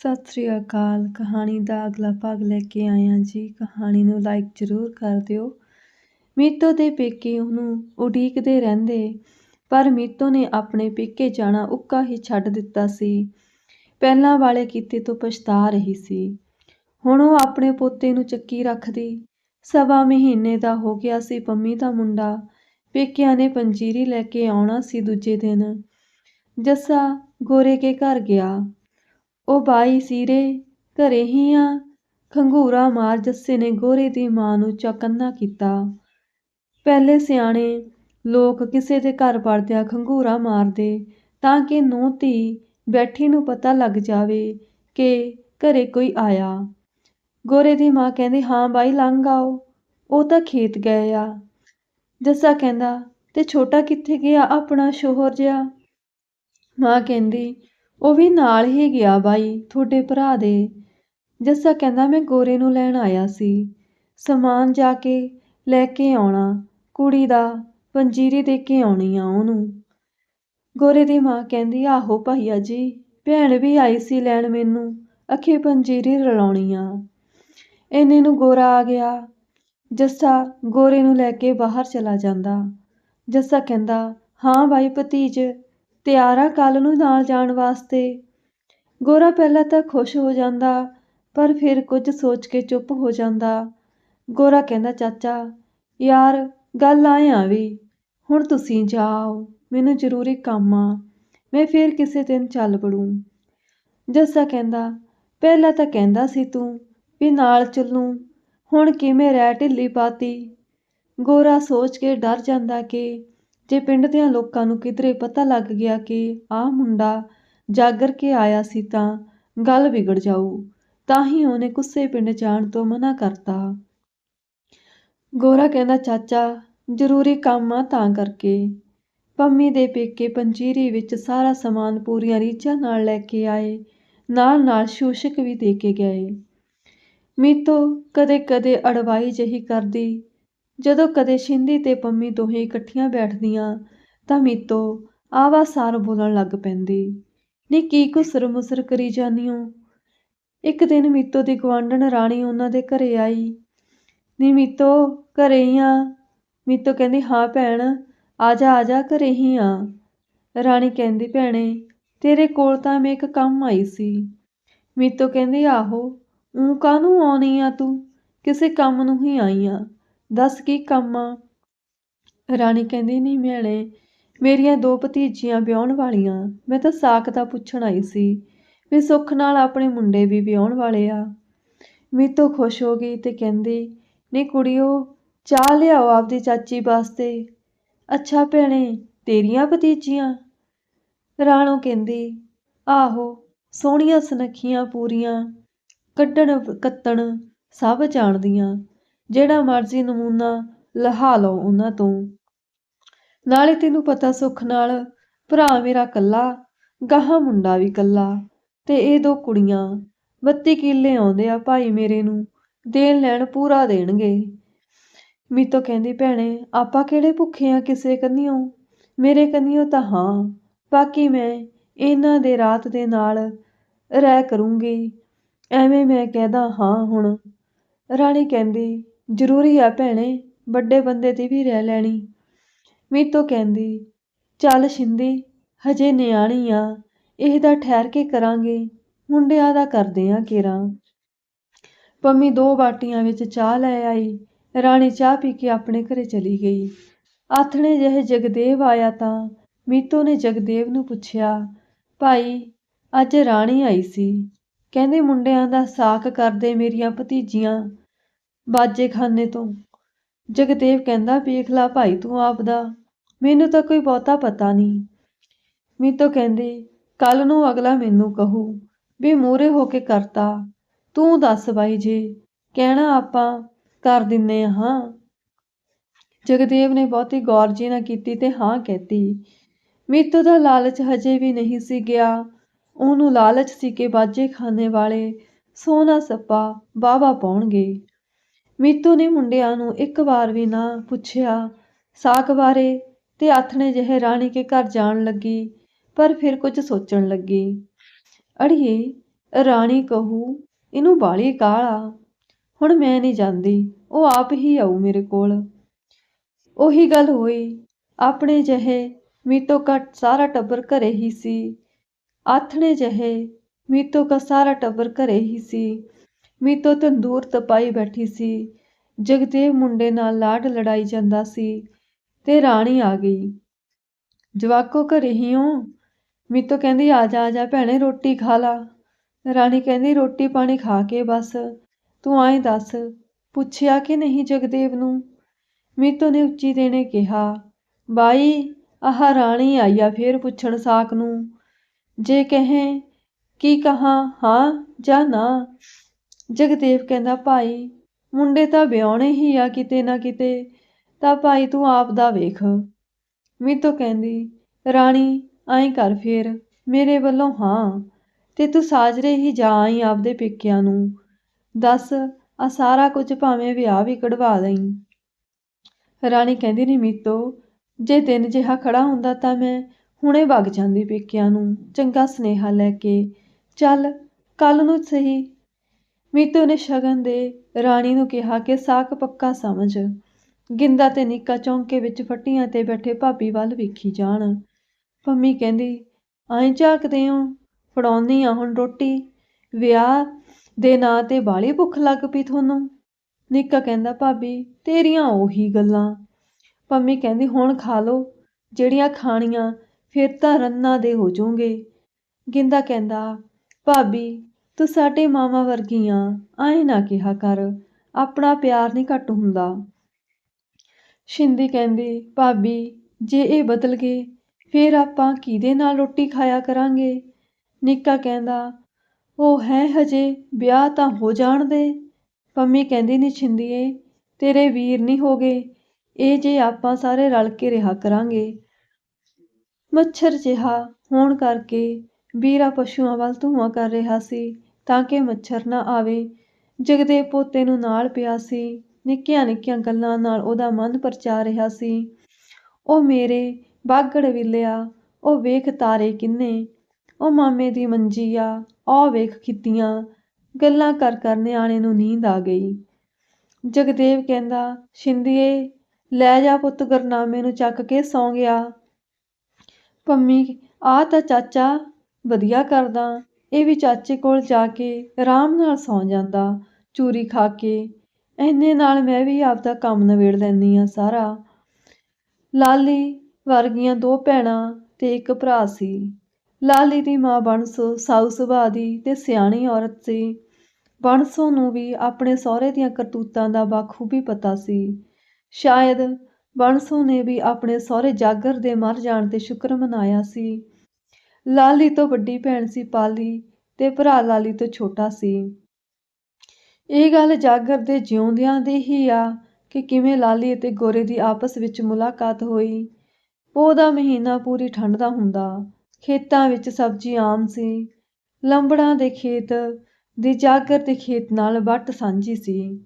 ਸਤਿ ਸ੍ਰੀ ਅਕਾਲ। ਕਹਾਣੀ ਦਾ ਅਗਲਾ ਭਾਗ ਲੈ ਕੇ ਆਇਆ ਜੀ। ਕਹਾਣੀ ਨੂੰ ਲਾਈਕ ਜ਼ਰੂਰ ਕਰ ਦਿਓ। ਮੀਤੋ ਦੇ ਪੇਕੇ ਉਹਨੂੰ ਉਡੀਕਦੇ ਰਹਿੰਦੇ, ਪਰ ਮੀਤੋ ਨੇ ਆਪਣੇ ਪੇਕੇ ਜਾਣਾ ਉੱਕਾ ਹੀ ਛੱਡ ਦਿੱਤਾ ਸੀ। ਪਹਿਲਾਂ ਵਾਲੇ ਕੀਤੇ ਤੋਂ ਪਛਤਾ ਰਹੀ ਸੀ। ਹੁਣ ਉਹ ਆਪਣੇ ਪੋਤੇ ਨੂੰ ਚੱਕੀ ਰੱਖਦੀ। ਸਵਾ ਮਹੀਨੇ ਦਾ ਹੋ ਗਿਆ ਸੀ ਪੰਮੀ ਦਾ ਮੁੰਡਾ। ਪੇਕਿਆਂ ਨੇ ਪੰਜੀਰੀ ਲੈ ਕੇ ਆਉਣਾ ਸੀ ਦੂਜੇ ਦਿਨ। ਜੱਸਾ ਗੋਰੇ ਕੇ ਘਰ ਗਿਆ। ਉਹ ਬਾਈ ਸੀਰੇ ਘਰੇ ਹੀ ਆ। ਖੰਗੂਰਾ ਮਾਰ ਜੱਸੇ ਨੇ ਗੋਰੇ ਦੀ ਮਾਂ ਨੂੰ ਚੌਕੰਨਾ ਕੀਤਾ। ਪਹਿਲੇ ਸਿਆਣੇ ਲੋਕ ਕਿਸੇ ਦੇ ਘਰ ਵੜਦਿਆਂ ਖੰਗੂਰਾ ਮਾਰਦੇ, ਤਾਂ ਕਿ ਨੂੰਹ ਧੀ ਬੈਠੀ ਨੂੰ ਪਤਾ ਲੱਗ ਜਾਵੇ ਕਿ ਘਰੇ ਕੋਈ ਆਇਆ। ਗੋਰੇ ਦੀ ਮਾਂ ਕਹਿੰਦੀ, ਹਾਂ ਬਾਈ, ਲੰਘ ਆਓ। ਉਹ ਤਾਂ ਖੇਤ ਗਏ ਆ। ਜੱਸਾ ਕਹਿੰਦਾ, ਤੇ ਛੋਟਾ ਕਿੱਥੇ ਗਿਆ ਆਪਣਾ ਸ਼ੋਹਰ ਜਿਹਾ? ਮਾਂ ਕਹਿੰਦੀ ਉਹ ਵੀ ਨਾਲ ਹੀ ਗਿਆ ਬਾਈ, ਤੁਹਾਡੇ ਭਰਾ ਦੇ। ਜੱਸਾ ਕਹਿੰਦਾ, ਮੈਂ ਗੋਰੇ ਨੂੰ ਲੈਣ ਆਇਆ ਸੀ। ਸਮਾਨ ਜਾ ਕੇ ਲੈ ਕੇ ਆਉਣਾ। ਕੁੜੀ ਦਾ ਪੰਜੀਰੀ ਦੇ ਕੇ ਆਉਣੀ ਆ ਉਹਨੂੰ। ਗੋਰੇ ਦੀ ਮਾਂ ਕਹਿੰਦੀ, ਆਹੋ ਭਾਈਆ ਜੀ, ਭੈਣ ਵੀ ਆਈ ਸੀ ਲੈਣ ਮੈਨੂੰ। ਅਖੇ ਪੰਜੀਰੀ ਰਲਾਉਣੀ ਆ। ਇੰਨੇ ਨੂੰ ਗੋਰਾ ਆ ਗਿਆ। ਜੱਸਾ ਗੋਰੇ ਨੂੰ ਲੈ ਕੇ ਬਾਹਰ ਚਲਾ ਜਾਂਦਾ। ਜੱਸਾ ਕਹਿੰਦਾ, ਹਾਂ ਬਾਈ ਭਤੀਜ ਤਿਆਰ ਆ ਕੱਲ ਨੂੰ ਨਾਲ ਜਾਣ ਵਾਸਤੇ। ਗੋਰਾ ਪਹਿਲਾਂ ਤਾਂ ਖੁਸ਼ ਹੋ ਜਾਂਦਾ, ਪਰ ਫਿਰ ਕੁਝ ਸੋਚ ਕੇ ਚੁੱਪ ਹੋ ਜਾਂਦਾ। ਗੋਰਾ ਕਹਿੰਦਾ, ਚਾਚਾ, ਯਾਰ, ਗੱਲ ਆਇਆ ਵੀ। ਹੁਣ ਤੁਸੀਂ ਜਾਓ, ਮੈਨੂੰ ਜ਼ਰੂਰੀ ਕੰਮ ਆ। ਮੈਂ ਫਿਰ ਕਿਸੇ ਦਿਨ ਚੱਲ ਪੜੂ ਜੱਸਾ ਕਹਿੰਦਾ, ਪਹਿਲਾਂ ਤਾਂ ਕਹਿੰਦਾ ਸੀ ਤੂੰ ਵੀ ਨਾਲ ਚੱਲੂ। ਹੁਣ ਕਿਵੇਂ ਰਹਿ ਢਿੱਲੀ ਪਾਤੀ ਗੋਰਾ ਸੋਚ ਕੇ ਡਰ ਜਾਂਦਾ ਕਿ ਜੇ ਪਿੰਡ ਦਿਆਂ ਲੋਕਾਂ ਨੂੰ ਕਿਧਰੇ ਪਤਾ ਲੱਗ ਗਿਆ ਕਿ ਆਹ ਮੁੰਡਾ ਜਾਗਰ ਕੇ ਆਇਆ ਸੀ ਤਾਂ ਗੱਲ ਵਿਗੜ ਜਾਊ, ਤਾਂ ਹੀ ਉਹਨੇ ਕੁੱਸੇ ਪਿੰਡ ਜਾਣ ਤੋਂ ਮਨਾ ਕਰਤਾ। ਗੋਰਾ ਕਹਿੰਦਾ, ਚਾਚਾ, ਜ਼ਰੂਰੀ ਕੰਮ ਆ ਤਾਂ ਕਰਕੇ। ਪੰਮੀ ਦੇ ਪੇਕੇ ਪੰਜੀਰੀ ਵਿੱਚ ਸਾਰਾ ਸਮਾਨ ਪੂਰੀਆਂ ਰੀਝਾਂ ਨਾਲ ਲੈ ਕੇ ਆਏ, ਨਾਲ ਨਾਲ ਸ਼ੂਸ਼ਕ ਵੀ ਦੇ ਕੇ ਗਏ। ਮੀਤੋ ਕਦੇ ਕਦੇ ਅੜਵਾਈ ਜਹੀ ਕਰਦੀ ਜਦੋਂ ਕਦੇ ਸ਼ਿੰਦੀ ਤੇ ਪੰਮੀ ਦੋਹੇ ਇਕੱਠੀਆਂ ਬੈਠਦੀਆਂ, ਤਾਂ ਮੀਤੋ ਆਵਾ ਸਾਰ ਬੋਲਣ ਲੱਗ ਪੈਂਦੀ। ਨੀ, ਕੀ ਘੁਸਰ ਮੁਸਰ ਕਰੀ ਜਾਨੀ ਹੋ ਇੱਕ ਦਿਨ ਮੀਤੋ ਦੀ ਗਵਾਂਢਣ ਰਾਣੀ ਉਹਨਾਂ ਦੇ ਘਰੇ ਆਈ। ਨੀ, ਮੀਤੋ, ਘਰੇ ਹੀ ਆ। ਮੀਤੋ ਕਹਿੰਦੀ, ਹਾਂ ਭੈਣ ਆ ਜਾ ਆ ਜਾ ਘਰੇ ਹੀ ਆ। ਰਾਣੀ ਕਹਿੰਦੀ, ਭੈਣੇ, ਤੇਰੇ ਕੋਲ ਤਾਂ ਮੈਂ ਇੱਕ ਕੰਮ ਆਈ ਸੀ। ਮੀਤੋ ਕਹਿੰਦੀ, ਆਹੋ ਉਹ ਕਾਹਨੂੰ ਆਉਣੀ ਆ ਤੂੰ? ਕਿਸੇ ਕੰਮ ਨੂੰ ਹੀ ਆਈ ਆ। ਦੱਸ ਕੀ ਕੰਮ ਆ? ਰਾਣੀ ਕਹਿੰਦੀ ਨਹੀਂ ਮਿਆਣੇ ਮੇਰੀਆਂ ਦੋ ਭਤੀਜੀਆਂ ਵਿਆਹਣ ਵਾਲੀਆਂ। ਮੈਂ ਤਾਂ ਸਾਕ ਦਾ ਪੁੱਛਣ ਆਈ ਸੀ ਵੀ ਸੁੱਖ ਨਾਲ ਆਪਣੇ ਮੁੰਡੇ ਵੀ ਵਿਆਹਣ ਵਾਲੇ ਆ। ਮੀਤੋ ਖੁਸ਼ ਹੋ ਗਈ ਤੇ ਕਹਿੰਦੀ, ਨੀ ਕੁੜੀਓ, ਚਾਹ ਲਿਆਓ ਆਪਦੀ ਚਾਚੀ ਵਾਸਤੇ। ਅੱਛਾ ਭੈਣੇ, ਤੇਰੀਆਂ ਭਤੀਜੀਆਂ? ਰਾਣੋ ਕਹਿੰਦੀ, ਆਹੋ, ਸੋਹਣੀਆਂ ਸੁਨੱਖੀਆਂ ਪੂਰੀਆਂ, ਕੱਢਣ, ਕੱਤਣ ਸਭ ਜਾਣਦੀਆਂ। ਜਿਹੜਾ ਮਰਜ਼ੀ ਨਮੂਨਾ ਲਹਾ ਲਓ ਉਹਨਾਂ ਤੋਂ। ਨਾਲੇ ਤੈਨੂੰ ਪਤਾ ਸੁੱਖ ਨਾਲ ਭਰਾ ਮੇਰਾ ਕੱਲਾ, ਗਾਹਾਂ ਮੁੰਡਾ ਵੀ ਕੱਲਾ, ਤੇ ਇਹ ਦੋ ਕੁੜੀਆਂ 32 ਕਿੱਲੇ ਆਉਂਦੇ ਆ ਭਾਈ ਮੇਰੇ ਨੂੰ ਦੇਣ ਲੈਣ ਪੂਰਾ ਦੇਣਗੇ। ਮੀਤੋ ਕਹਿੰਦੀ, ਭੈਣੇ, ਆਪਾਂ ਕਿਹੜੇ ਭੁੱਖੇ ਆ ਕਿਸੇ ਕੰਨਿਓ? ਮੇਰੇ ਕੰਨਿਓ ਤਾਂ ਹਾਂ, ਬਾਕੀ ਮੈਂ ਇਹਨਾਂ ਦੇ ਰਾਤ ਦੇ ਨਾਲ ਰਹਿ ਕਰੂੰਗੀ। ਐਵੇਂ ਮੈਂ ਕਹਿਦਾ ਹਾਂ ਹੁਣ। ਰਾਣੀ ਕਹਿੰਦੀ ਜ਼ਰੂਰੀ ਆ ਭੈਣੇ, ਵੱਡੇ ਬੰਦੇ ਦੀ ਵੀ ਰਹਿ ਲੈਣੀ। ਮੀਤੋ ਕਹਿੰਦੀ, ਚੱਲ ਸ਼ਿੰਦੀ, ਹਜੇ ਨਿਆਣੀ ਆ ਇਹਦਾ ਠਹਿਰ ਕੇ ਕਰਾਂਗੇ, ਮੁੰਡਿਆਂ ਦਾ ਕਰਦੇ ਆ ਕੇਰਾ। ਪੰਮੀ ਦੋ ਬਾਟੀਆਂ ਵਿੱਚ ਚਾਹ ਲੈ ਆਈ, ਰਾਣੀ ਚਾਹ ਪੀ ਕੇ ਆਪਣੇ ਘਰੇ ਚਲੀ ਗਈ। ਆਥਣੇ ਜਿਹੇ ਜਗਦੇਵ ਆਇਆ ਤਾਂ ਮੀਤੋ ਨੇ ਜਗਦੇਵ ਨੂੰ ਪੁੱਛਿਆ, ਭਾਈ, ਅੱਜ ਰਾਣੀ ਆਈ ਸੀ। ਕਹਿੰਦੇ ਮੁੰਡਿਆਂ ਦਾ ਸਾਕ ਕਰਦੇ ਮੇਰੀਆਂ ਭਤੀਜੀਆਂ ਬਾਜੇ ਖਾਨੇ ਤੋਂ। ਜਗਦੇਵ ਕਹਿੰਦਾ, ਵੇਖ ਲਾ ਭਾਈ, ਤੂੰ ਆਪਦਾ। ਮੈਨੂੰ ਤਾਂ ਕੋਈ ਬਹੁਤਾ ਪਤਾ ਨਹੀਂ। ਮੀਤੋ ਕਹਿੰਦੀ ਕੱਲ ਨੂੰ ਅਗਲਾ ਮੈਨੂੰ ਕਹੂ ਵੀ ਮੂਰੇ ਹੋ ਕੇ ਕਰਤਾ। ਤੂੰ ਦੱਸ ਬਾਈ ਜੀ, ਕਹਿਣਾ ਆਪਾਂ ਕਰ ਦਿੰਨੇ ਹਾਂ? ਜਗਦੇਵ ਨੇ ਬਹੁਤੀ ਗੌਰ ਜੀ ਨਾ ਕੀਤੀ ਤੇ ਹਾਂ ਕਹਿਤੀ। ਮੀਤੋ ਦਾ ਲਾਲਚ ਹਜੇ ਵੀ ਨਹੀਂ ਸੀ ਗਿਆ। ਉਹਨੂੰ ਲਾਲਚ ਸੀ ਕਿ ਬਾਜੇ ਖਾਨੇ ਵਾਲੇ ਸੋਨਾ ਸੱਪਾ ਬਾਵਾ ਪਾਉਣਗੇ। ਮੀਤੂ ਨੇ ਮੁੰਡਿਆਂ ਨੂੰ ਇੱਕ ਵਾਰ ਵੀ ਨਾ ਪੁੱਛਿਆ। ਸਾਕ ਬਾਰੇ ਤੇ ਆਥਣੇ ਜਿਹੇ ਰਾਣੀ ਕੇ ਘਰ ਜਾਣ ਲੱਗੀ, ਪਰ ਫਿਰ ਕੁਝ ਸੋਚਣ ਲੱਗੀ। ਅੜੀਏ, ਰਾਣੀ ਕਹੂ, ਇਹਨੂੰ ਬਾਲੀ ਕਾਹਲਾ ਹੁਣ ਮੈਂ ਨਹੀਂ ਜਾਂਦੀ, ਉਹ ਆਪ ਹੀ ਆਊ ਮੇਰੇ ਕੋਲ। ਉਹੀ ਗੱਲ ਹੋਈ। ਆਪਣੇ ਜਿਹੇ ਮੀਤੋ ਘੱਟ ਸਾਰਾ ਟੱਬਰ ਘਰੇ ਹੀ ਸੀ। ਆਥਣੇ ਜਿਹੇ ਮੀਤੋ ਕਾ ਸਾਰਾ ਟੱਬਰ ਘਰੇ ਹੀ ਸੀ। ਮੀਤੋਂ ਤੰਦੂਰ ਤਪਾਈ ਬੈਠੀ ਸੀ। ਜਗਦੇਵ ਮੁੰਡੇ ਨਾਲ ਲਾਡ ਲੜਾਈ ਜਾਂਦਾ ਸੀ ਤੇ ਰਾਣੀ ਆ ਗਈ। ਜਵਾਕੋ ਘਰੇ ਹੀ ਹੋ? ਮੀਤੋਂ ਕਹਿੰਦੀ, ਆ ਜਾ ਆ ਜਾ ਭੈਣੇ, ਰੋਟੀ ਖਾ ਲਾ। ਰਾਣੀ ਕਹਿੰਦੀ, ਰੋਟੀ ਪਾਣੀ ਖਾ ਕੇ ਬਸ, ਤੂੰ ਆਏ ਦੱਸ, ਪੁੱਛਿਆ ਕਿ ਨਹੀਂ ਜਗਦੇਵ ਨੂੰ? ਮੀਤੋ ਨੇ ਉੱਚੀ ਦੇਣੇ ਕਿਹਾ, ਬਾਈ, ਆਹ ਰਾਣੀ ਆਈ ਆ ਫੇਰ ਪੁੱਛਣ ਸਾਕ ਨੂੰ। ਜੇ ਕਹੇ, ਕੀ ਕਹਾ, ਹਾਂ ਜਾਂ ਨਾ? ਜਗਦੇਵ ਕਹਿੰਦਾ, ਭਾਈ, ਮੁੰਡੇ ਤਾਂ ਵਿਆਹਣੇ ਹੀ ਆ ਕਿਤੇ ਨਾ ਕਿਤੇ, ਤਾਂ ਭਾਈ ਤੂੰ ਆਪ ਦਾ ਵੇਖ। ਮੀਤੋ ਕਹਿੰਦੀ, ਰਾਣੀ ਐਂ ਕਰ ਫੇਰ। ਮੇਰੇ ਵੱਲੋਂ ਹਾਂ, ਤੇ ਤੂੰ ਸਾਜਰੇ ਹੀ ਜਾ ਆਈ ਆਪਦੇ ਪੇਕਿਆਂ ਨੂੰ। ਦੱਸ, ਆ ਸਾਰਾ ਕੁਝ ਭਾਵੇਂ ਵਿਆਹ ਵੀ ਕਢਵਾ ਦੇਈਂ। ਰਾਣੀ ਕਹਿੰਦੀ ਨਹੀਂ, ਮੀਤੋ, ਜੇ ਦਿਨ ਜਿਹਾ ਖੜਾ ਹੁੰਦਾ ਤਾਂ ਮੈਂ ਹੁਣੇ ਵਗ ਜਾਂਦੀ ਪੇਕਿਆਂ ਨੂੰ, ਚੰਗਾ ਸੁਨੇਹਾ ਲੈ ਕੇ। ਚੱਲ ਕੱਲ ਨੂੰ ਸਹੀ ਮੀਤੋ ਨੇ ਸ਼ਗਨ ਦੇ ਰਾਣੀ ਨੂੰ ਕਿਹਾ ਕਿ ਸਾਕ ਪੱਕਾ ਸਮਝ। ਗਿੰਦਾ ਤੇ ਨਿੱਕਾ ਚੌਂਕੇ ਵਿੱਚ ਫੱਟੀਆਂ ਤੇ ਬੈਠੇ ਭਾਬੀ ਵੱਲ ਵੇਖੀ ਜਾਣ। ਪੰਮੀ ਕਹਿੰਦੀ ਐਂ ਝਾਕਦੇ ਹੋ ਫੜਾਉਣੀ ਆ ਹੁਣ ਰੋਟੀ। ਵਿਆਹ ਦੇ ਨਾਂ ਤੇ ਬਾਲੀ ਭੁੱਖ ਲੱਗ ਪਈ ਤੁਹਾਨੂੰ? ਨਿੱਕਾ ਕਹਿੰਦਾ, ਭਾਬੀ, ਤੇਰੀਆਂ ਉਹੀ ਗੱਲਾਂ। ਪੰਮੀ ਕਹਿੰਦੀ, ਹੁਣ ਖਾ ਲੋ ਜਿਹੜੀਆਂ ਖਾਣੀਆਂ, ਫਿਰ ਤਾਂ ਰੰਨਾ ਦੇ ਹੋ ਜਾਓਗੇ। ਗਿੰਦਾ ਕਹਿੰਦਾ, ਭਾਬੀ ਤੂੰ ਸਾਡੇ ਮਾਵਾਂ ਵਰਗੀਆਂ ਐਂ ਨਾ ਕਿਹਾ ਕਰ, ਆਪਣਾ ਪਿਆਰ ਨਹੀਂ ਘੱਟ ਹੁੰਦਾ। ਸ਼ਿੰਦੀ ਕਹਿੰਦੀ, ਭਾਬੀ, ਜੇ ਇਹ ਬਦਲ ਗਏ, ਫਿਰ ਆਪਾਂ ਕਿਹਦੇ ਨਾਲ ਰੋਟੀ ਖਾਇਆ ਕਰਾਂਗੇ? ਨਿੱਕਾ ਕਹਿੰਦਾ, ਉਹ ਹੈ ਹਜੇ, ਵਿਆਹ ਤਾਂ ਹੋ ਜਾਣ ਦੇ। ਪੰਮੀ ਕਹਿੰਦੀ ਨਹੀਂ ਛਿੰਦੀਏ ਤੇਰੇ ਵੀਰ ਨਹੀਂ ਹੋਗੇ ਇਹ ਜੇ ਆਪਾਂ ਸਾਰੇ ਰਲ ਕੇ ਰਿਹਾ ਕਰਾਂਗੇ। ਮੱਛਰ ਜਿਹਾ ਹੋਣ ਕਰਕੇ ਵੀਰਾ ਪਸ਼ੂਆਂ ਵੱਲ ਧੂਆਂ ਕਰ ਰਿਹਾ ਸੀ। ਤਾਂ ਕਿ ਮੱਛਰ ਨਾ ਆਵੇ। ਜਗਦੇ ਪੋਤੇ ਨੂੰ ਨਾਲ ਪਿਆ ਸੀ। ਨਿੱਕੀਆਂ ਨਿੱਕੀਆਂ ਗੱਲਾਂ ਨਾਲ ਉਹਦਾ ਮਨ ਪਰਚਾ ਰਿਹਾ ਸੀ। ਉਹ ਮੇਰੇ ਬਾਗੜ ਵਿਲਿਆ, ਉਹ ਵੇਖ ਤਾਰੇ ਕਿੰਨੇ, ਉਹ ਮਾਮੇ ਦੀ ਮੰਜੀ ਆ ਉਹ ਵੇਖ ਖਿੱਤੀਆਂ, ਗੱਲਾਂ ਕਰ ਕਰ ਨਿਆਣੇ ਨੂੰ ਨੀਂਦ ਆ ਗਈ। ਜਗਦੇਵ ਕਹਿੰਦਾ, ਸ਼ਿੰਦੀਏ, ਲੈ ਜਾ ਪੁੱਤ ਗਰਨਾਮੇ ਨੂੰ ਚੱਕ ਕੇ ਸੌਂ ਗਿਆ। ਪੰਮੀ ਆ ਤਾਂ ਚਾਚਾ ਵਧੀਆ ਕਰਦਾ। ਇਹ ਵੀ ਚਾਚੇ ਕੋਲ ਜਾ ਕੇ ਆਰਾਮ ਨਾਲ ਸੌਂ ਜਾਂਦਾ, ਚੂਰੀ ਖਾ ਕੇ। ਐਨੇ ਨਾਲ ਮੈਂ ਵੀ ਆਪਦਾ ਕੰਮ ਨਵੇੜ ਲੈਂਦੀ ਆ ਸਾਰਾ। ਲਾਲੀ ਵਰਗੀਆਂ ਦੋ ਭੈਣਾਂ ਤੇ ਇੱਕ ਭਰਾ ਸੀ। ਲਾਲੀ ਦੀ ਮਾਂ ਬਣਸੋ ਸਾਊ ਸੁਭਾਅ ਦੀ ਤੇ ਸਿਆਣੀ ਔਰਤ ਸੀ। ਬਣਸੋ ਨੂੰ ਵੀ ਆਪਣੇ ਸਹੁਰੇ ਦੀਆਂ ਕਰਤੂਤਾਂ ਦਾ ਬਾਖੂਬੀ ਪਤਾ ਸੀ। ਸ਼ਾਇਦ ਬਣਸੋ ਨੇ ਵੀ ਆਪਣੇ ਸਹੁਰੇ ਜਾਗਰ ਦੇ ਮਰ ਜਾਣ ਤੇ ਸ਼ੁਕਰ ਮਨਾਇਆ ਸੀ। ਲਾਲੀ ਤੋਂ ਵੱਡੀ ਭੈਣ ਸੀ ਪਾਲੀ ਤੇ ਭਰਾ ਲਾਲੀ ਤੋਂ ਛੋਟਾ ਸੀ। ਇਹ ਗੱਲ ਜਾਗਰ ਦੇ ਜਿਉਂਦਿਆਂ ਦੀ ਹੀ ਆ ਕਿ ਕਿਵੇਂ ਲਾਲੀ ਅਤੇ ਗੋਰੇ ਦੀ ਆਪਸ ਵਿੱਚ ਮੁਲਾਕਾਤ ਹੋਈ। ਪੋਹ ਦਾ ਮਹੀਨਾ ਪੂਰੀ ਠੰਡ ਦਾ ਹੁੰਦਾ। ਖੇਤਾਂ ਵਿੱਚ ਸਬਜ਼ੀ ਆਮ ਸੀ। ਲੰਬੜਾਂ ਦੇ ਖੇਤ ਦੀ ਜਾਗਰ ਦੇ ਖੇਤ ਨਾਲ ਵੱਟ ਸਾਂਝੀ ਸੀ।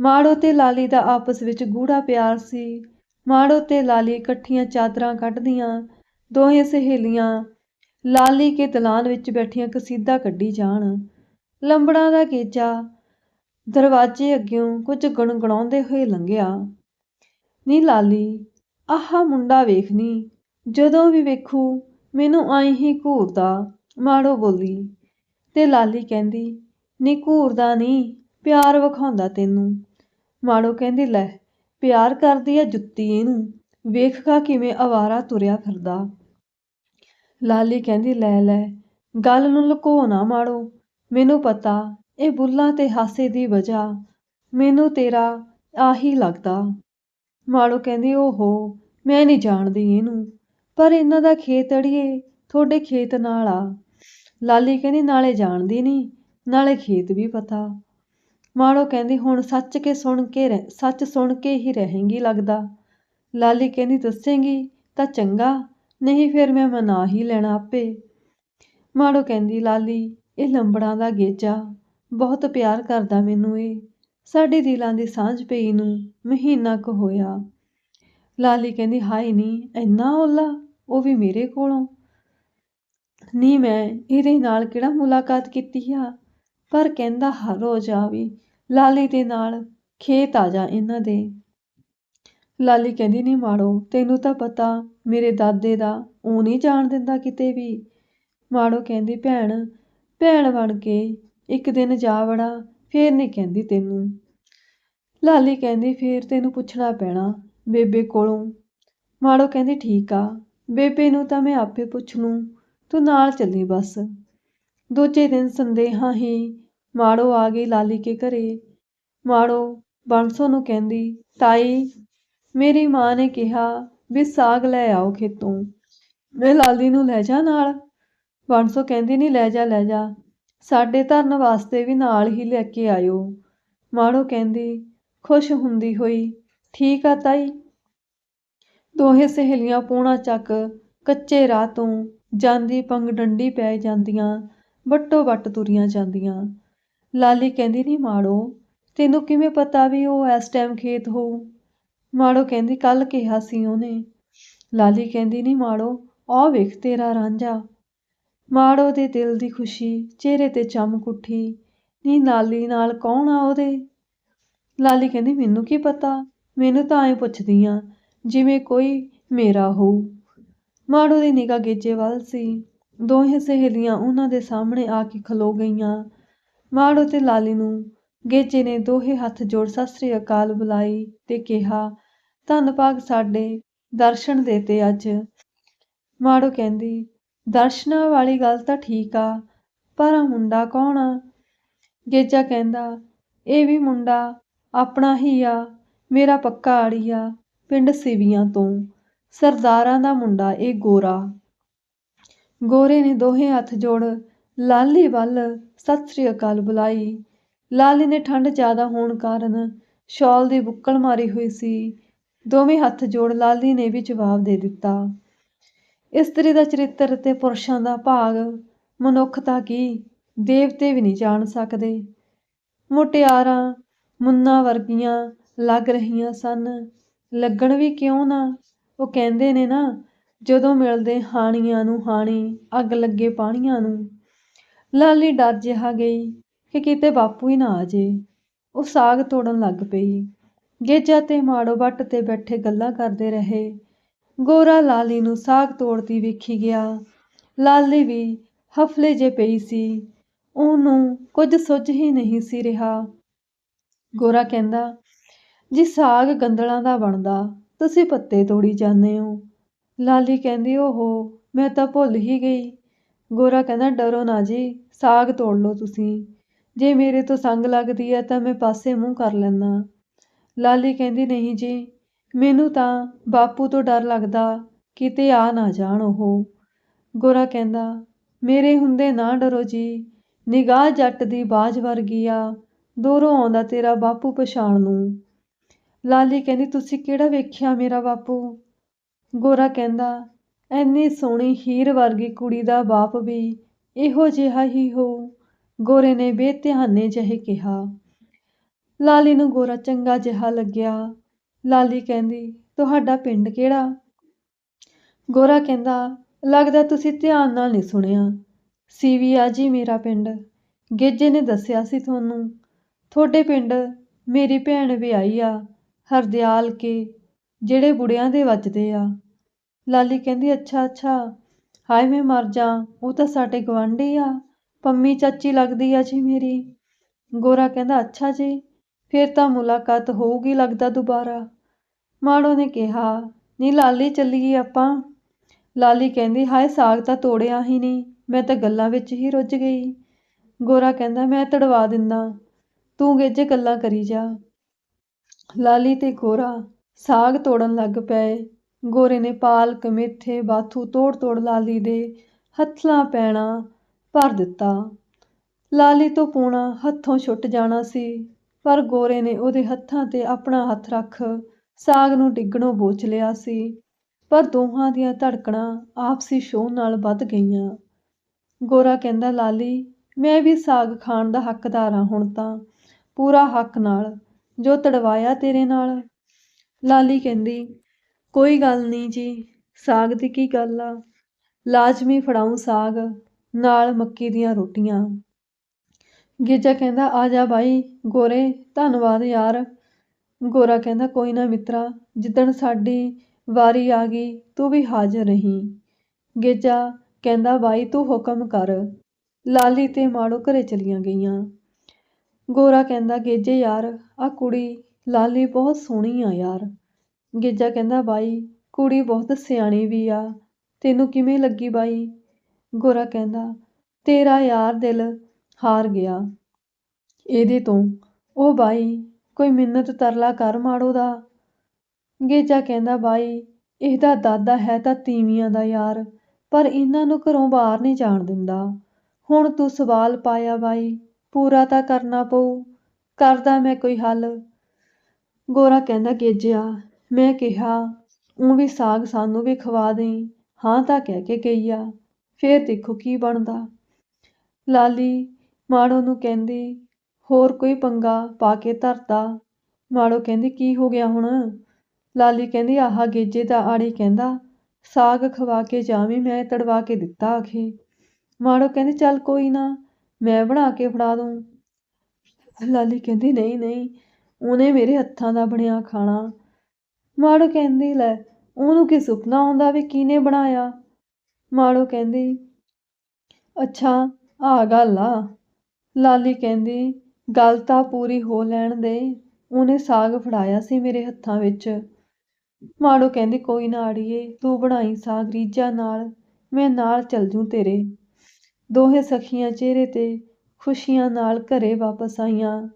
ਮਾੜੋ ਤੇ ਲਾਲੀ ਦਾ ਆਪਸ ਵਿੱਚ ਗੂੜਾ ਪਿਆਰ ਸੀ। ਮਾੜੋ ਤੇ ਲਾਲੀ ਇਕੱਠੀਆਂ ਚਾਦਰਾਂ ਕੱਢਦੀਆਂ, ਦੋਹੇ ਸਹੇਲੀਆਂ ਲਾਲੀ ਕੇ ਦਲਾਨ ਵਿੱਚ ਬੈਠੀਆਂ ਕਸੀਦਾ ਕੱਢੀ ਜਾਣ। ਲੰਬੜਾਂ ਦਾ ਕੇਚਾ ਦਰਵਾਜ਼ੇ ਅੱਗਿਓਂ ਕੁਝ ਗੁਣਗੁਣਾਉਂਦੇ ਹੋਏ ਲੰਘਿਆ। ਨੀ ਲਾਲੀ, ਆਹ ਮੁੰਡਾ ਵੇਖਨੀ, ਜਦੋਂ ਵੀ ਵੇਖੂ, ਮੈਨੂੰ ਆਈ ਹੀ ਘੂਰਦਾ ਮਾੜੋ ਬੋਲੀ। ਤੇ ਲਾਲੀ ਕਹਿੰਦੀ, ਨੀ ਘੂਰਦਾ ਨਹੀਂ ਪਿਆਰ ਵਿਖਾਉਂਦਾ ਤੈਨੂੰ। ਮਾੜੋ ਕਹਿੰਦੀ, ਲੈ, ਪਿਆਰ ਕਰਦੀ ਆ ਜੁੱਤੀ ਇਹਨੂੰ ਵੇਖਗਾ ਕਿਵੇਂ ਅਵਾਰਾ ਤੁਰਿਆ ਫਿਰਦਾ। ਲਾਲੀ ਕਹਿੰਦੀ, ਲੈ ਲੈ, ਗੱਲ ਨੂੰ ਲੁਕੋ ਨਾ ਮਾੜੋ। ਮੈਨੂੰ ਪਤਾ, ਇਹ ਬੁੱਲਾਂ ਤੇ ਹਾਸੇ ਦੀ ਵਜ੍ਹਾ ਮੈਨੂੰ ਤੇਰਾ ਆਹੀ ਲੱਗਦਾ। ਮਾੜੋ ਕਹਿੰਦੀ, ਓਹੋ, ਮੈਂ ਨਹੀਂ ਜਾਣਦੀ ਇਹਨੂੰ, ਪਰ ਇਹਨਾਂ ਦਾ ਖੇਤ ਅੜੀਏ, ਤੁਹਾਡੇ ਖੇਤ ਨਾਲ ਆ। ਲਾਲੀ ਕਹਿੰਦੀ, ਨਾਲੇ ਜਾਣਦੀ ਨਹੀਂ ਨਾਲੇ ਖੇਤ ਵੀ ਪਤਾ। ਮਾੜੋ ਕਹਿੰਦੀ, ਹੁਣ ਸੱਚ ਕੇ ਸੁਣ ਕੇ ਰਹਿ, ਸੱਚ ਸੁਣ ਕੇ ਹੀ ਰਹੇਂਗੀ ਲੱਗਦਾ। ਲਾਲੀ ਕਹਿੰਦੀ, ਦੱਸੇਂਗੀ ਤਾਂ ਚੰਗਾ ਨਹੀਂ ਫਿਰ ਮੈਂ ਮਨਾ ਹੀ ਲੈਣਾ ਆਪੇ। ਮਾੜੋ ਕਹਿੰਦੀ, ਲਾਲੀ, ਇਹ ਲੰਬੜਾਂ ਦਾ ਗੇਜਾ ਬਹੁਤ ਪਿਆਰ ਕਰਦਾ ਮੈਨੂੰ ਇਹ। ਸਾਡੇ ਦਿਲਾਂ ਦੀ ਸਾਂਝ ਪਈ ਨੂੰ ਮਹੀਨਾ ਕੁ ਹੋਇਆ। ਲਾਲੀ ਕਹਿੰਦੀ, ਹਾਏ ਨਹੀਂ ਇੰਨਾ ਓਲਾ ਉਹ ਵੀ ਮੇਰੇ ਕੋਲੋਂ। ਨਹੀਂ ਮੈਂ ਇਹਦੇ ਨਾਲ ਕਿਹੜਾ ਮੁਲਾਕਾਤ ਕੀਤੀ ਆ? ਪਰ ਕਹਿੰਦਾ ਹਰ ਰੋਜ਼ ਆਵੀ। ਲਾਲੀ ਦੇ ਨਾਲ ਖੇਤ ਆ ਜਾ ਇਹਨਾਂ ਦੇ। ਲਾਲੀ ਕਹਿੰਦੀ ਨਹੀਂ ਮਾੜੋ, ਤੈਨੂੰ ਤਾਂ ਪਤਾ ਮੇਰੇ ਦਾਦੇ ਦਾ ਉਹ ਨਹੀਂ ਜਾਣ ਦਿੰਦਾ ਕਿਤੇ ਵੀ। ਮਾੜੋ ਕਹਿੰਦੀ, ਭੈਣ ਭੈਣ ਬਣ ਕੇ ਇੱਕ ਦਿਨ ਜਾ ਵੜਾ, ਫੇਰ ਨਹੀਂ ਕਹਿੰਦੀ ਤੈਨੂੰ। ਲਾਲੀ ਕਹਿੰਦੀ, ਫੇਰ ਤੈਨੂੰ ਪੁੱਛਣਾ ਪੈਣਾ ਬੇਬੇ ਕੋਲੋਂ। ਮਾੜੋ ਕਹਿੰਦੀ, ਠੀਕ ਆ, ਬੇਬੇ ਨੂੰ ਤਾਂ ਮੈਂ ਆਪੇ ਪੁੱਛ ਲੂੰ, ਤੂੰ ਨਾਲ ਚੱਲੀ ਬਸ। ਦੂਜੇ ਦਿਨ ਸੰਦੇਹਾ ਹੀ ਮਾੜੋ ਆ ਗਈ ਲਾਲੀ ਕੇ ਘਰੇ। ਮਾੜੋ ਬਾਂਸੋ ਨੂੰ ਕਹਿੰਦੀ, ਤਾਈ, ਮੇਰੀ ਮਾਂ ਨੇ ਕਿਹਾ ਵੀ ਸਾਗ ਲੈ ਆਓ ਖੇਤੋਂ। ਮੈਂ ਲਾਲੀ ਨੂੰ ਲੈ ਜਾ ਨਾਲ। ਬਾਂਸੋ ਕਹਿੰਦੀ, ਨਹੀਂ, ਲੈ ਜਾ ਲੈ ਜਾ। ਸਾਡੇ ਧਰਨ ਵਾਸਤੇ ਵੀ ਨਾਲ ਹੀ ਲੈ ਕੇ ਆਇਓ। ਮਾੜੋ ਕਹਿੰਦੀ, ਖੁਸ਼ ਹੁੰਦੀ ਹੋਈ। ਠੀਕ ਆ ਤਾਈ। ਦੋਹੇ ਸਹੇਲੀਆਂ ਪੋਣਾ ਚੱਕ ਕੱਚੇ ਰਾਹ ਤੋਂ ਜਾਂਦੀ ਪੰਗ ਡੰਡੀ ਪੈ ਜਾਂਦੀਆਂ, ਵੱਟੋ ਵੱਟ ਤੁਰੀਆਂ ਜਾਂਦੀਆਂ। ਲਾਲੀ ਕਹਿੰਦੀ, ਨਹੀਂ, ਮਾੜੋ, ਤੈਨੂੰ ਕਿਵੇਂ ਪਤਾ ਵੀ ਉਹ ਇਸ ਟਾਈਮ ਖੇਤ ਹੋਊ? ਮਾੜੋ ਕਹਿੰਦੀ ਕੱਲ ਕਿਹਾ ਸੀ ਉਹਨੇ। ਲਾਲੀ ਕਹਿੰਦੀ ਨਹੀਂ ਮਾੜੋ, ਆਹ ਵੇਖ, ਤੇਰਾ ਰਾਂਝਾ। ਮਾੜੋ ਦੇ ਦਿਲ ਦੀ ਖੁਸ਼ੀ, ਚਿਹਰੇ ਤੇ ਚਮਕ ਉੱਠੀ। ਨੀ, ਲਾਲੀ ਨਾਲ ਕੌਣ ਆ ਉਹਦੇ? ਲਾਲੀ ਕਹਿੰਦੀ, ਮੈਨੂੰ ਕੀ ਪਤਾ? ਮੈਨੂੰ ਤਾਂ ਐਂ ਪੁੱਛਦੀ ਆ, ਜਿਵੇਂ ਕੋਈ ਮੇਰਾ ਹੋਊ। ਮਾੜੋ ਦੀ ਨਿਗਾਹ ਗੇਜੇ ਵੱਲ ਸੀ। ਦੋਹੇ ਸਹੇਲੀਆਂ ਉਹਨਾਂ ਦੇ ਸਾਹਮਣੇ ਆ ਕੇ ਖਲੋ ਗਈਆਂ। ਮਾੜੋ ਤੇ ਲਾਲੀ ਨੂੰ ਗੇਜੇ ਨੇ ਦੋਹੇ ਹੱਥ ਜੋੜ ਸਤਿ ਸ੍ਰੀ ਅਕਾਲ ਬੁਲਾਈ ਤੇ ਕਿਹਾ ਧੰਨ ਭਾਗ ਸਾਡੇ ਦਰਸ਼ਨ ਦੇਤੇ ਅੱਜ। ਮਾੜੋ ਕਹਿੰਦੀ, ਦਰਸ਼ਨਾਂ ਵਾਲੀ ਗੱਲ ਤਾਂ ਠੀਕ ਆ, ਪਰ ਮੁੰਡਾ ਕੌਣ ਆ? ਗੇਜਾ ਕਹਿੰਦਾ, ਇਹ ਵੀ ਮੁੰਡਾ ਆਪਣਾ ਹੀ ਆ, ਮੇਰਾ ਪੱਕਾ ਆੜੀ ਆ, ਪਿੰਡ ਸਿਵੀਆਂ ਤੋਂ। ਸਰਦਾਰਾਂ ਦਾ ਮੁੰਡਾ ਇਹ ਗੋਰਾ। ਗੋਰੇ ਨੇ ਦੋਹੇ ਹੱਥ ਜੋੜ ਲਾਲੀ ਵੱਲ ਸਤਿ ਸ੍ਰੀ ਅਕਾਲ ਬੁਲਾਈ। ਲਾਲੀ ਨੇ ਠੰਡ ਜ਼ਿਆਦਾ ਹੋਣ ਕਾਰਨ ਸ਼ਾਲ ਦੀ ਬੁੱਕਲ ਮਾਰੀ ਹੋਈ ਸੀ। ਦੋਵੇਂ ਹੱਥ ਜੋੜ ਲਾਲੀ ਨੇ ਵੀ ਜਵਾਬ ਦੇ ਦਿੱਤਾ। ਇਸਤਰੀ ਦਾ ਚਰਿੱਤਰ ਤੇ ਪੁਰਸ਼ਾਂ ਦਾ ਭਾਗ, ਮਨੁੱਖਤਾ ਕੀ, ਦੇਵਤੇ ਵੀ ਨਹੀਂ ਜਾਣ ਸਕਦੇ। ਮੁਟਿਆਰਾਂ, ਮੁੰਨਾ ਵਰਗੀਆਂ ਲੱਗ ਰਹੀਆਂ ਸਨ। ਲੱਗਣ ਵੀ ਕਿਉਂ ਨਾ? ਉਹ ਕਹਿੰਦੇ ਨੇ ਨਾ, ਜਦੋਂ ਮਿਲਦੇ ਹਾਣੀਆਂ ਨੂੰ ਹਾਣੀ, ਅੱਗ ਲੱਗੇ ਪਾਣੀਆਂ ਨੂੰ। ਲਾਲੀ ਡਰ ਜਿਹਾ ਗਈ ਕਿ ਕਿਤੇ ਬਾਪੂ ਹੀ ਨਾ ਆ ਜੇ। ਉਹ ਸਾਗ ਤੋੜਨ ਲੱਗ ਪਈ। ਗੇਜਾ ਤੇ ਮਾੜੋ ਵੱਟ ਤੇ ਬੈਠੇ ਗੱਲਾਂ ਕਰਦੇ ਰਹੇ। ਗੋਰਾ ਲਾਲੀ ਨੂੰ ਸਾਗ ਤੋੜਦੀ ਵੇਖੀ ਗਿਆ। ਲਾਲੀ ਵੀ ਹਫਲੇ ਜੇ ਪਈ ਸੀ। ਉਹਨੂੰ ਕੁਝ ਸੁੱਝ ਹੀ ਨਹੀਂ ਸੀ ਰਿਹਾ। ਗੋਰਾ ਕਹਿੰਦਾ, ਜੀ ਸਾਗ ਗੰਦਲਾਂ ਦਾ ਬਣਦਾ, ਤੁਸੀਂ ਪੱਤੇ ਤੋੜੀ ਜਾਂਦੇ ਹੋ। ਲਾਲੀ ਕਹਿੰਦੀ, ਓਹੋ, ਮੈਂ ਤਾਂ ਭੁੱਲ ਹੀ ਗਈ। ਗੋਰਾ ਕਹਿੰਦਾ, ਡਰੋ ਨਾ ਜੀ, ਸਾਗ ਤੋੜ ਲਓ ਤੁਸੀਂ। ਜੇ ਮੇਰੇ ਤੋਂ ਸੰਗ ਲੱਗਦੀ ਹੈ ਤਾਂ ਮੈਂ ਪਾਸੇ ਮੂੰਹ ਕਰ ਲੈਣਾ ਲਾਲੀ ਕਹਿੰਦੀ, ਨਹੀਂ ਜੀ, ਮੈਨੂੰ ਤਾਂ ਬਾਪੂ ਤੋਂ ਡਰ ਲੱਗਦਾ ਕਿਤੇ ਆ ਨਾ ਜਾਣ ਉਹ। ਗੋਰਾ ਕਹਿੰਦਾ, ਮੇਰੇ ਹੁੰਦੇ ਨਾ ਡਰੋ ਜੀ, ਨਿਗਾਹ ਜੱਟ ਦੀ ਬਾਜ ਵਰਗੀ ਆ, ਦੂਰੋਂ ਆਉਂਦਾ ਤੇਰਾ ਬਾਪੂ ਪਛਾਣ ਨੂੰ। ਲਾਲੀ ਕਹਿੰਦੀ, ਤੁਸੀਂ ਕਿਹੜਾ ਵੇਖਿਆ ਮੇਰਾ ਬਾਪੂ? ਗੋਰਾ ਕਹਿੰਦਾ, ਐਨੀ ਸੋਹਣੀ ਹੀਰ ਵਰਗੀ ਕੁੜੀ ਦਾ ਬਾਪ ਵੀ ਇਹੋ ਜਿਹਾ ਹੀ ਹੋ। ਗੋਰੇ ਨੇ ਬੇਧਿਆਨੇ ਜਿਹੇ ਕਿਹਾ। ਲਾਲੀ ਨੂੰ ਗੋਰਾ ਚੰਗਾ ਜਿਹਾ ਲੱਗਿਆ। ਲਾਲੀ ਕਹਿੰਦੀ, ਤੁਹਾਡਾ ਪਿੰਡ ਕਿਹੜਾ? ਗੋਰਾ ਕਹਿੰਦਾ, ਲੱਗਦਾ ਤੁਸੀਂ ਧਿਆਨ ਨਾਲ ਨਹੀਂ ਸੁਣਿਆ। ਸੀਵੀ ਆ ਜੀ ਮੇਰਾ ਪਿੰਡ। ਗੇਜੇ ਨੇ ਦੱਸਿਆ ਸੀ ਤੁਹਾਨੂੰ, ਤੁਹਾਡੇ ਪਿੰਡ ਮੇਰੀ ਭੈਣ ਵਿਆਹੀ ਆ, ਹਰਦਿਆਲ ਕੇ, ਜਿਹੜੇ ਬੁੜਿਆਂ ਦੇ ਵੱਜਦੇ ਆ। ਲਾਲੀ ਕਹਿੰਦੀ, ਅੱਛਾ ਅੱਛਾ। ਹਾਏ, ਮੈਂ ਮਰ ਜਾ, ਉਹ ਤਾਂ ਸਾਡੇ ਗਵਾਂਢੀ ਆ। ਪੰਮੀ ਚਾਚੀ ਲੱਗਦੀ ਆ ਜੀ ਮੇਰੀ। ਗੋਰਾ ਕਹਿੰਦਾ, ਅੱਛਾ ਜੀ। ਫਿਰ ਤਾਂ ਮੁਲਾਕਾਤ ਹੋਊਗੀ ਲੱਗਦਾ ਦੁਬਾਰਾ। ਮਾੜੋ ਨੇ ਕਿਹਾ, ਨੀ ਲਾਲੀ ਚੱਲੀਏ ਆਪਾਂ। ਲਾਲੀ ਕਹਿੰਦੀ, ਹਾਏ, ਸਾਗ ਤਾਂ ਤੋੜਿਆ ਹੀ ਨਹੀਂ ਮੈਂ ਤਾਂ ਗੱਲਾਂ ਵਿੱਚ ਹੀ ਰੁੱਝ ਗਈ। ਗੋਰਾ ਕਹਿੰਦਾ, ਮੈਂ ਤੜਵਾ ਦਿੰਦਾ, ਤੂੰ ਗੇਜੇ ਗੱਲਾਂ ਕਰੀ ਜਾ। ਲਾਲੀ ਤੇ ਗੋਰਾ ਸਾਗ ਤੋੜਨ ਲੱਗ ਪਏ। ਗੋਰੇ ਨੇ ਪਾਲਕ, ਮੇਥੇ, ਬਾਥੂ ਤੋੜ ਤੋੜ ਲਾਲੀ ਦੇ ਹੱਥਲਾਂ ਪੈਣਾ ਭਰ ਦਿੱਤਾ। ਲਾਲੀ ਤੋਂ ਪੂਣਾ ਹੱਥੋਂ ਛੁੱਟ ਜਾਣਾ ਸੀ। ਪਰ ਗੋਰੇ ਨੇ ਉਹਦੇ ਹੱਥਾਂ ਤੇ ਆਪਣਾ ਹੱਥ ਰੱਖ ਸਾਗ ਨੂੰ ਡਿੱਗਣੋਂ ਬੋਚ ਲਿਆ ਸੀ। ਪਰ ਦੋਹਾਂ ਦੀਆਂ ਧੜਕਣਾਂ ਆਪਸੀ ਸ਼ੋਹ ਨਾਲ ਵੱਧ ਗਈਆਂ। ਗੋਰਾ ਕਹਿੰਦਾ, ਲਾਲੀ, ਮੈਂ ਵੀ ਸਾਗ ਖਾਣ ਦਾ ਹੱਕਦਾਰ ਹਾਂ ਹੁਣ ਤਾਂ। ਪੂਰਾ ਹੱਕ ਨਾਲ, ਜੋ ਤੜਵਾਇਆ ਤੇਰੇ ਨਾਲ। ਲਾਲੀ ਕਹਿੰਦੀ, ਕੋਈ ਗੱਲ ਨਹੀਂ ਜੀ, ਸਾਗ ਦੀ ਕੀ ਗੱਲ ਆ? ਲਾਜ਼ਮੀ ਫੜਾਊਂ ਸਾਗ, ਨਾਲ ਮੱਕੀ ਦੀਆਂ ਰੋਟੀਆਂ। ਗੇਜਾ ਕਹਿੰਦਾ, ਆ ਜਾ ਬਾਈ, ਗੋਰੇ, ਧੰਨਵਾਦ ਯਾਰ। ਗੋਰਾ ਕਹਿੰਦਾ, ਕੋਈ ਨਾ ਮਿੱਤਰਾ, ਜਿੱਦਣ ਸਾਡੀ ਵਾਰੀ ਆ ਗਈ, ਤੂੰ ਵੀ ਹਾਜ਼ਰ ਰਹੀਂ। ਗੇਜਾ ਕਹਿੰਦਾ, ਬਾਈ, ਤੂੰ ਹੁਕਮ ਕਰ। ਲਾਲੀ ਤੇ ਮਾੜੋ ਘਰੇ ਚਲੀਆਂ ਗਈਆਂ। ਗੋਰਾ ਕਹਿੰਦਾ ਗੇਜੇ ਯਾਰ ਆ ਕੁੜੀ ਲਾਲੀ ਬਹੁਤ ਸੋਹਣੀ ਆ ਯਾਰ। ਗੇਜਾ ਕਹਿੰਦਾ, ਬਾਈ, ਕੁੜੀ ਬਹੁਤ ਸਿਆਣੀ ਵੀ ਆ। ਤੈਨੂੰ ਕਿਵੇਂ ਲੱਗੀ ਬਾਈ? ਗੋਰਾ ਕਹਿੰਦਾ, ਤੇਰਾ ਯਾਰ ਦਿਲ ਹਾਰ ਗਿਆ। ਇਹਦੇ ਤੋਂ, ਉਹ ਬਾਈ, ਕੋਈ ਮਿੰਨਤ ਤਰਲਾ ਕਰ ਮਾੜੋ ਦਾ? ਗੇਜਾ ਕਹਿੰਦਾ, ਬਾਈ ਇਹਦਾ ਦਾਦਾ ਹੈ ਤਾਂ ਤੀਵੀਆਂ ਦਾ ਯਾਰ, ਪਰ ਇਹਨਾਂ ਨੂੰ ਘਰੋਂ ਬਾਹਰ ਨਹੀਂ ਜਾਣ ਦਿੰਦਾ। ਹੁਣ ਤੂੰ ਸਵਾਲ ਪਾਇਆ ਬਾਈ, ਪੂਰਾ ਤਾਂ ਕਰਨਾ ਪਊ। ਕਰਦਾ ਮੈਂ ਕੋਈ ਹੱਲ? ਗੋਰਾ ਕਹਿੰਦਾ, ਗੇਜਿਆ, ਮੈਂ ਕਿਹਾ ਉਹ ਵੀ ਸਾਗ ਸਾਨੂੰ ਵੀ ਖਵਾ ਦੇਈਂ। ਹਾਂ ਤਾਂ ਕਹਿ ਕੇ ਗਈ ਆ, ਫੇਰ ਦੇਖੋ ਕੀ ਬਣਦਾ। ਲਾਲੀ ਮਾੜੋ ਨੂੰ ਕਹਿੰਦੀ, ਹੋਰ ਕੋਈ ਪੰਗਾ ਪਾ ਕੇ ਧਰਤਾ। ਮਾੜੋ ਕਹਿੰਦੀ, ਕੀ ਹੋ ਗਿਆ ਹੁਣ? ਲਾਲੀ ਕਹਿੰਦੀ, ਆਹਾ ਗੇਜੇ ਦਾ ਆੜੀ ਕਹਿੰਦਾ, ਸਾਗ ਖਵਾ ਕੇ ਜਾਵੀਂ, ਮੈਂ ਤੜਵਾ ਕੇ ਦਿੱਤਾ ਆਖੇ। ਮਾੜੋ ਕਹਿੰਦੀ, ਚੱਲ ਕੋਈ ਨਾ, ਮੈਂ ਬਣਾ ਕੇ ਫੜਾ ਦੂੰ। ਲਾਲੀ ਕਹਿੰਦੀ, ਨਹੀਂ ਨਹੀਂ, ਉਹਨੇ ਮੇਰੇ ਹੱਥਾਂ ਦਾ ਬਣਿਆ ਖਾਣਾ। ਮਾੜੋ ਕਹਿੰਦੀ, ਲੈ, ਉਹਨੂੰ ਕੀ ਸੁਪਨਾ ਆਉਂਦਾ ਵੀ ਕਿਨੇ ਬਣਾਇਆ? ਮਾੜੋ ਕਹਿੰਦੀ, ਅੱਛਾ ਆ ਗੱਲ ਆ। ਲਾਲੀ ਕਹਿੰਦੀ, ਗੱਲ ਤਾਂ ਪੂਰੀ ਹੋ ਲੈਣ ਦੇ। ਉਹਨੇ ਸਾਗ ਫੜਾਇਆ ਸੀ ਮੇਰੇ ਹੱਥਾਂ ਵਿੱਚ। ਮਾੜੋ ਕਹਿੰਦੀ, ਕੋਈ ਨਾ ਅੜੀਏ, ਤੂੰ ਬਣਾਈ ਸਾਗ ਰੀਝਾਂ ਨਾਲ। ਮੈਂ ਨਾਲ ਚੱਲ ਜੂ ਤੇਰੇ। ਦੋਹੇ ਸਖੀਆਂ ਚਿਹਰੇ ਤੇ ਖੁਸ਼ੀਆਂ ਨਾਲ ਘਰੇ ਵਾਪਸ ਆਈਆਂ।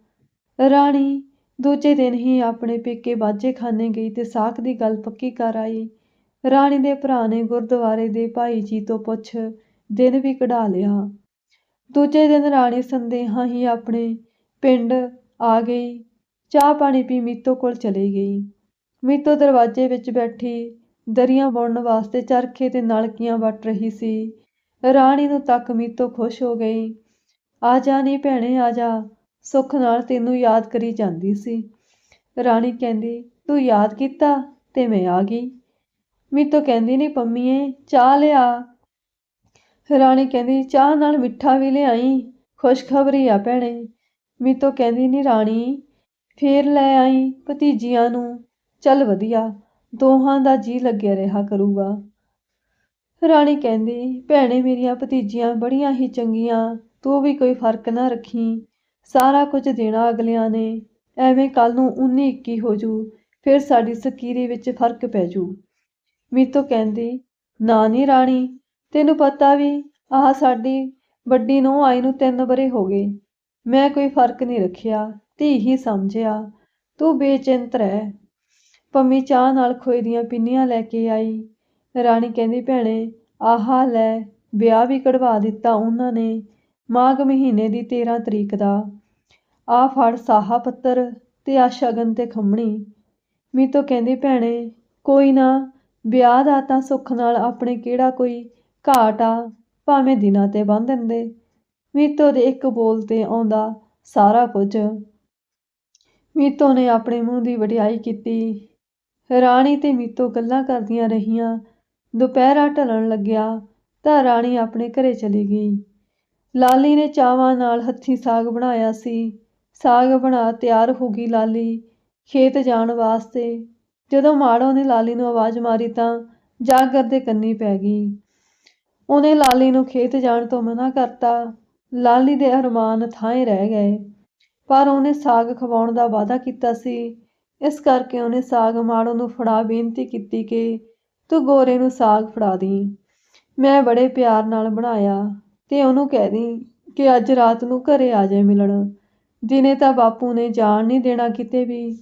ਰਾਣੀ ਦੂਜੇ ਦਿਨ ਹੀ ਆਪਣੇ ਪੇਕੇ ਬਾਜੇਖਾਨੇ ਗਈ ਤੇ ਸਾਕ ਦੀ ਗੱਲ ਪੱਕੀ ਕਰ ਆਈ। ਰਾਣੀ ਦੇ ਭਰਾ ਨੇ ਗੁਰਦੁਆਰੇ ਦੇ ਭਾਈ ਜੀ ਤੋਂ ਪੁੱਛ, ਦਿਨ ਵੀ ਕਢਾ ਲਿਆ। ਦੂਜੇ ਦਿਨ ਰਾਣੀ ਸੰਦੇਹਾਂ ਹੀ ਆਪਣੇ ਪਿੰਡ ਆ ਗਈ। ਚਾਹ ਪਾਣੀ ਪੀ ਮੀਤੋ ਕੋਲ ਚਲੀ ਗਈ। ਮੀਤੋ ਦਰਵਾਜ਼ੇ ਵਿੱਚ ਬੈਠੀ ਦਰੀਆਂ ਬੁਣਨ ਵਾਸਤੇ ਚਰਖੇ ਤੇ ਨਲਕੀਆਂ ਵੱਟ ਰਹੀ ਸੀ। ਰਾਣੀ ਨੂੰ ਤੱਕ ਮੀਤੋ ਖੁਸ਼ ਹੋ ਗਈ। ਆ ਜਾ ਨੀ ਭੈਣੇ, ਆ ਜਾ। ਸੁੱਖ ਨਾਲ ਤੈਨੂੰ ਯਾਦ ਕਰੀ ਜਾਂਦੀ ਸੀ। ਰਾਣੀ ਕਹਿੰਦੀ, ਤੂੰ ਯਾਦ ਕੀਤਾ ਤੇ ਮੈਂ ਆ ਗਈ। ਮੀਤੋ ਕਹਿੰਦੀ, ਨੀ ਪੰਮੀਏ, ਚਾਹ ਲਿਆ। ਰਾਣੀ ਕਹਿੰਦੀ, ਚਾਹ ਨਾਲ ਮਿੱਠਾ ਵੀ ਲਿਆਈ, ਖੁਸ਼ਖਬਰੀ ਆ ਭੈਣੇ। ਮੀਤੋ ਕਹਿੰਦੀ, ਨੀ ਰਾਣੀ, ਫੇਰ ਲੈ ਆਈ ਭਤੀਜੀਆਂ ਨੂੰ। ਚੱਲ ਵਧੀਆ, ਦੋਹਾਂ ਦਾ ਜੀ ਲੱਗਿਆ ਰਿਹਾ ਕਰੂਗਾ। ਰਾਣੀ ਕਹਿੰਦੀ, ਭੈਣੇ, ਮੇਰੀਆਂ ਭਤੀਜੀਆਂ ਬੜੀਆਂ ਹੀ ਚੰਗੀਆਂ, ਤੂੰ ਵੀ ਕੋਈ ਫ਼ਰਕ ਨਾ ਰੱਖੀ। ਸਾਰਾ ਕੁਝ ਦੇਣਾ ਅਗਲਿਆਂ ਨੇ। ਐਵੇਂ ਕੱਲ ਨੂੰ 19 21 ਹੋ ਜੂ, ਫਿਰ ਸਾਡੀ ਸਕੀਰੀ ਵਿੱਚ ਫ਼ਰਕ ਪੈ ਜੂ। ਮੀਤੋ ਕਹਿੰਦੀ, ਨਾ ਨਹੀਂ ਰਾਣੀ ਤੈਨੂੰ ਪਤਾ ਵੀ ਆਹ ਸਾਡੀ ਵੱਡੀ ਨੂੰ ਆਈ ਨੂੰ ਤਿੰਨ ਬਰੇ ਹੋ ਗਏ। ਮੈਂ ਕੋਈ ਫ਼ਰਕ ਨਹੀਂ ਰੱਖਿਆ, ਧੀ ਹੀ ਸਮਝਿਆ, ਤੂੰ ਬੇਚਿੰਤ ਰਹਿ। ਪੰਮੀ ਚਾਹ ਨਾਲ ਖੋਏ ਦੀਆਂ ਪਿੰਨੀਆਂ ਲੈ ਕੇ ਆਈ। ਰਾਣੀ ਕਹਿੰਦੀ, ਭੈਣੇ, ਆਹਾ ਲੈ, ਵਿਆਹ ਵੀ ਕਢਵਾ ਦਿੱਤਾ ਉਹਨਾਂ ਨੇ, ਮਾਘ ਮਹੀਨੇ ਦੀ 13 ਤਰੀਕ ਦਾ। ਆ ਫੜ ਸਾਹਾ ਪੱਤਰ ਤੇ ਆ ਸ਼ਗਨ ਤੇ ਖੰਮਣੀ। ਮੀਤੋ ਕਹਿੰਦੀ, ਭੈਣੇ, ਕੋਈ ਨਾ, ਵਿਆਹ ਦਾ ਤਾਂ ਸੁੱਖ ਨਾਲ ਆਪਣੇ ਕਿਹੜਾ ਕੋਈ ਘਾਟ ਆ, ਭਾਵੇਂ ਦਿਨਾਂ ਤੇ ਬੰਨ ਦਿੰਦੇ। ਮੀਤੋ ਦੇ ਇੱਕ ਬੋਲ ਤੇ ਆਉਂਦਾ, ਸਾਰਾ ਕੁਝ। ਮੀਤੋ ਨੇ ਆਪਣੇ ਮੂੰਹ ਦੀ ਵਡਿਆਈ ਕੀਤੀ। ਰਾਣੀ ਤੇ ਮੀਤੋ ਗੱਲਾਂ ਕਰਦੀਆਂ ਰਹੀਆਂ। ਦੁਪਹਿਰਾ ਢਲਣ ਲੱਗਿਆ, ਤਾਂ ਰਾਣੀ ਆਪਣੇ ਘਰੇ ਚਲੀ ਗਈ। ਲਾਲੀ ਨੇ ਚਾਵਾਂ ਨਾਲ ਹੱਥੀਂ ਸਾਗ ਬਣਾਇਆ ਸੀ। ਸਾਗ ਬਣਾ ਤਿਆਰ ਹੋ ਗਈ ਲਾਲੀ ਖੇਤ ਜਾਣ ਵਾਸਤੇ। ਜਦੋਂ ਮਾੜੋ ਨੇ ਲਾਲੀ ਨੂੰ ਆਵਾਜ਼ ਮਾਰੀ ਤਾਂ ਜਾਗਰ ਦੇ ਕੰਨੀ ਪੈ ਗਈ। ਉਹਨੇ ਲਾਲੀ ਨੂੰ ਖੇਤ ਜਾਣ ਤੋਂ ਮਨਾ ਕਰਤਾ। ਲਾਲੀ ਦੇ ਅਰਮਾਨ ਥਾਂਏ ਰਹਿ ਗਏ। ਪਰ ਉਹਨੇ ਸਾਗ ਖਵਾਉਣ ਦਾ ਵਾਅਦਾ ਕੀਤਾ ਸੀ। ਇਸ ਕਰਕੇ ਉਹਨੇ ਸਾਗ ਮਾੜੋ ਨੂੰ ਫੜਾ ਬੇਨਤੀ ਕੀਤੀ ਕਿ ਤੂੰ ਗੋਰੇ ਨੂੰ ਸਾਗ ਫੜਾ ਦੀ। ਮੈਂ ਬੜੇ ਪਿਆਰ ਨਾਲ ਬਣਾਇਆ ਤੇ ਉਹਨੂੰ ਕਹਿ ਦੀ ਕਿ ਅੱਜ ਰਾਤ ਨੂੰ ਘਰੇ ਆ ਜਾਏ ਮਿਲਣ। ਦਿਨੇ ਤਾਂ ਬਾਪੂ ਨੇ ਜਾਣ ਨਹੀਂ ਦੇਣਾ ਕਿਤੇ ਵੀ।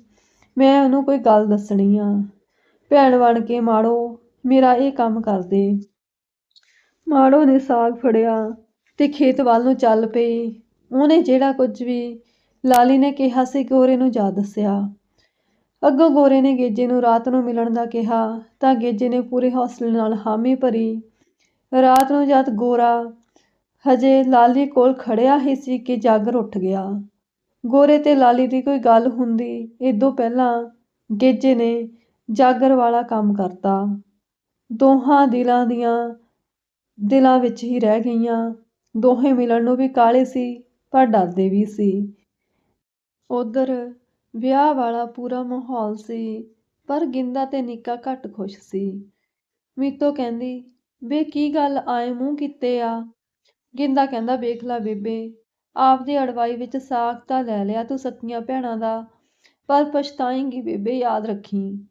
ਮੈਂ ਉਹਨੂੰ ਕੋਈ ਗੱਲ ਦੱਸਣੀ ਆ। ਭੈਣ ਬਣ ਕੇ ਮਾੜੋ, ਮੇਰਾ ਇਹ ਕੰਮ ਕਰ ਦੇ। ਮਾੜੋ ਨੇ ਸਾਗ ਫੜਿਆ ਤੇ ਖੇਤ ਵੱਲ ਨੂੰ ਚੱਲ ਪਈ। ਉਹਨੇ ਜਿਹੜਾ ਕੁਝ ਵੀ ਲਾਲੀ ਨੇ ਕਿਹਾ ਸੀ ਗੋਰੇ ਨੂੰ ਜਾ ਦੱਸਿਆ। ਅੱਗੋਂ ਗੋਰੇ ਨੇ ਗੇਜੇ ਨੂੰ ਰਾਤ ਨੂੰ ਮਿਲਣ ਦਾ ਕਿਹਾ ਤਾਂ ਗੇਜੇ ਨੇ ਪੂਰੇ ਹੌਸਲੇ ਨਾਲ ਹਾਮੀ ਭਰੀ। ਰਾਤ ਨੂੰ ਜਦ ਗੋਰਾ ਹਜੇ ਲਾਲੀ ਕੋਲ ਖੜਿਆ ਹੀ ਸੀ ਕਿ ਜਾਗਰ ਉੱਠ ਗਿਆ। ਗੋਰੇ ਤੇ ਲਾਲੀ ਦੀ ਕੋਈ ਗੱਲ ਹੁੰਦੀ ਇਦੋਂ ਪਹਿਲਾਂ ਗੇਜੇ ਨੇ ਜਾਗਰ ਵਾਲਾ ਕੰਮ ਕਰਤਾ। ਦੋਹਾਂ ਦਿਲਾਂ ਦੀਆਂ ਦਿਲਾਂ ਵਿੱਚ ਹੀ ਰਹਿ ਗਈਆਂ। ਦੋਹੇ ਮਿਲਣ ਨੂੰ ਵੀ ਕਾਹਲੇ ਸੀ, ਪਰ ਡਰਦੇ ਵੀ ਸੀ। ਉਧਰ ਵਿਆਹ ਵਾਲਾ ਪੂਰਾ ਮਾਹੌਲ ਸੀ, ਪਰ ਗਿੰਦਾ ਤੇ ਨਿੱਕਾ ਘੱਟ ਖੁਸ਼ ਸੀ। ਮੀਤੋ ਕਹਿੰਦੀ, ਬੇ, ਕੀ ਗੱਲ ਆਏ ਮੂੰਹ ਕੀਤੇ ਆ? ਗਿੰਦਾ ਕਹਿੰਦਾ, ਵੇਖ ਲੈ ਬੇਬੇ, ਆਪਦੀ ਅੜਵਾਈ ਵਿੱਚ ਸਾਕ ਤਾਂ ਲੈ ਲਿਆ ਤੂੰ ਸਕੀਆਂ ਭੈਣਾਂ ਦਾ, ਪਰ ਪਛਤਾਏਂਗੀ ਬੇਬੇ, ਯਾਦ ਰੱਖੀ।